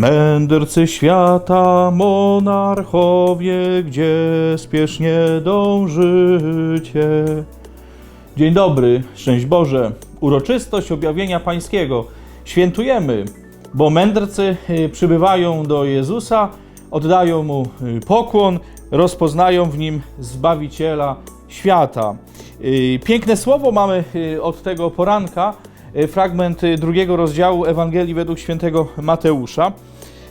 Mędrcy świata, monarchowie, gdzie spiesznie dążycie. Dzień dobry, szczęść Boże. Uroczystość objawienia Pańskiego świętujemy, bo mędrcy y, przybywają do Jezusa, oddają Mu y, pokłon, rozpoznają w Nim Zbawiciela świata. Y, Piękne słowo mamy od tego poranka, fragment y, drugiego rozdziału Ewangelii według świętego Mateusza.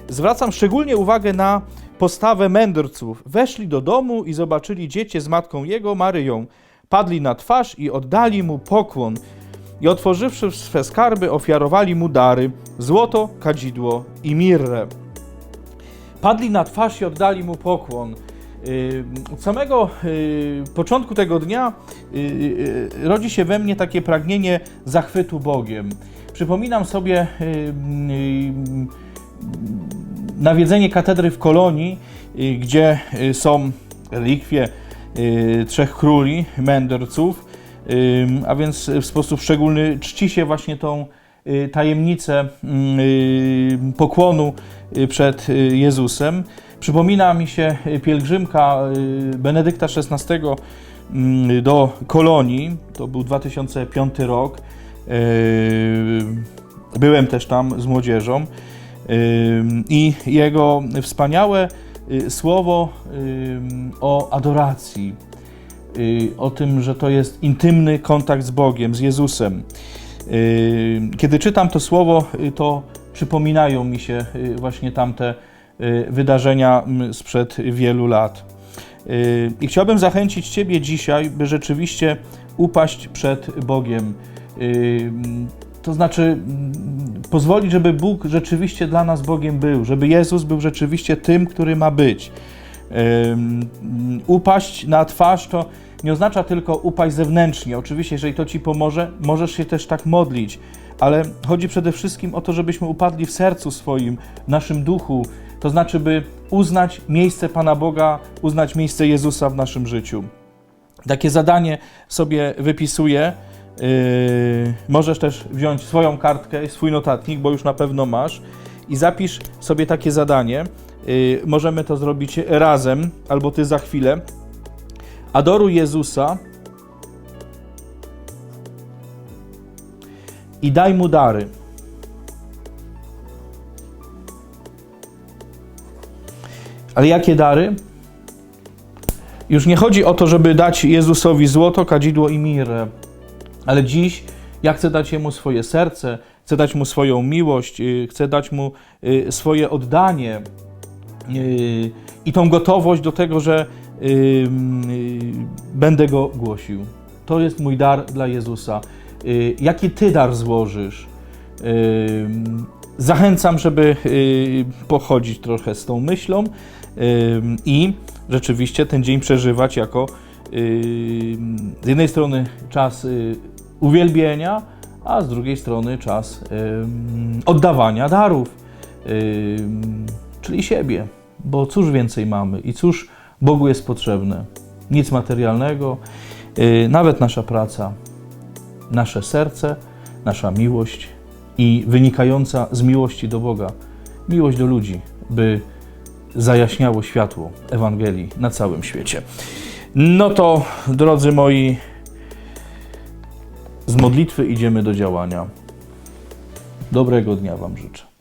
Zwracam szczególnie uwagę na postawę mędrców. Weszli do domu i zobaczyli dziecię z matką jego, Maryją. Padli na twarz i oddali mu pokłon. I otworzywszy swe skarby, ofiarowali mu dary: złoto, kadzidło i mirrę. Padli na twarz i oddali mu pokłon. Od samego yy, początku tego dnia yy, yy, rodzi się we mnie takie pragnienie zachwytu Bogiem. Przypominam sobie nawiedzenie katedry w Kolonii, y, gdzie y, są relikwie y, trzech króli, mędrców, y, a więc w sposób szczególny czci się właśnie tą y, tajemnicę y, pokłonu y, przed y, Jezusem. Przypomina mi się pielgrzymka y, Benedykta XVI y, do Kolonii, to był 2005 rok. Y, Byłem też tam z młodzieżą. I jego wspaniałe y, słowo o adoracji, y, o tym, że to jest intymny kontakt z Bogiem, z Jezusem. Kiedy czytam to słowo, y, to przypominają mi się y, właśnie tamte y, wydarzenia mm, sprzed wielu lat. Y, I chciałbym zachęcić Ciebie dzisiaj, by rzeczywiście upaść przed Bogiem. Y, To znaczy pozwolić, żeby Bóg rzeczywiście dla nas Bogiem był, żeby Jezus był rzeczywiście tym, który ma być. Upaść na twarz to nie oznacza tylko upaść zewnętrznie. Oczywiście, jeżeli to Ci pomoże, możesz się też tak modlić, ale chodzi przede wszystkim o to, żebyśmy upadli w sercu swoim, w naszym duchu. To znaczy, by uznać miejsce Pana Boga, uznać miejsce Jezusa w naszym życiu. Takie zadanie sobie wypisuję. Yy, możesz też wziąć swoją kartkę, swój notatnik, bo już na pewno masz, i zapisz sobie takie zadanie. Yy, możemy to zrobić razem, albo ty za chwilę. Adoruj Jezusa i daj mu dary. Ale jakie dary? Już nie chodzi o to, żeby dać Jezusowi złoto, kadzidło i mirę, ale dziś ja chcę dać Jemu swoje serce, chcę dać Mu swoją miłość, yy, chcę dać Mu yy, swoje oddanie yy, i tą gotowość do tego, że będę Go głosił. To jest mój dar dla Jezusa. Yy, Jaki Ty dar złożysz? Yy, Zachęcam, żeby yy, pochodzić trochę z tą myślą i rzeczywiście ten dzień przeżywać jako z jednej strony czas uwielbienia, a z drugiej strony czas oddawania darów, czyli siebie. Bo cóż więcej mamy i cóż Bogu jest potrzebne? Nic materialnego, nawet nasza praca, nasze serce, nasza miłość i wynikająca z miłości do Boga, miłość do ludzi, by zajaśniało światło Ewangelii na całym świecie. No to, drodzy moi, z modlitwy idziemy do działania. Dobrego dnia Wam życzę.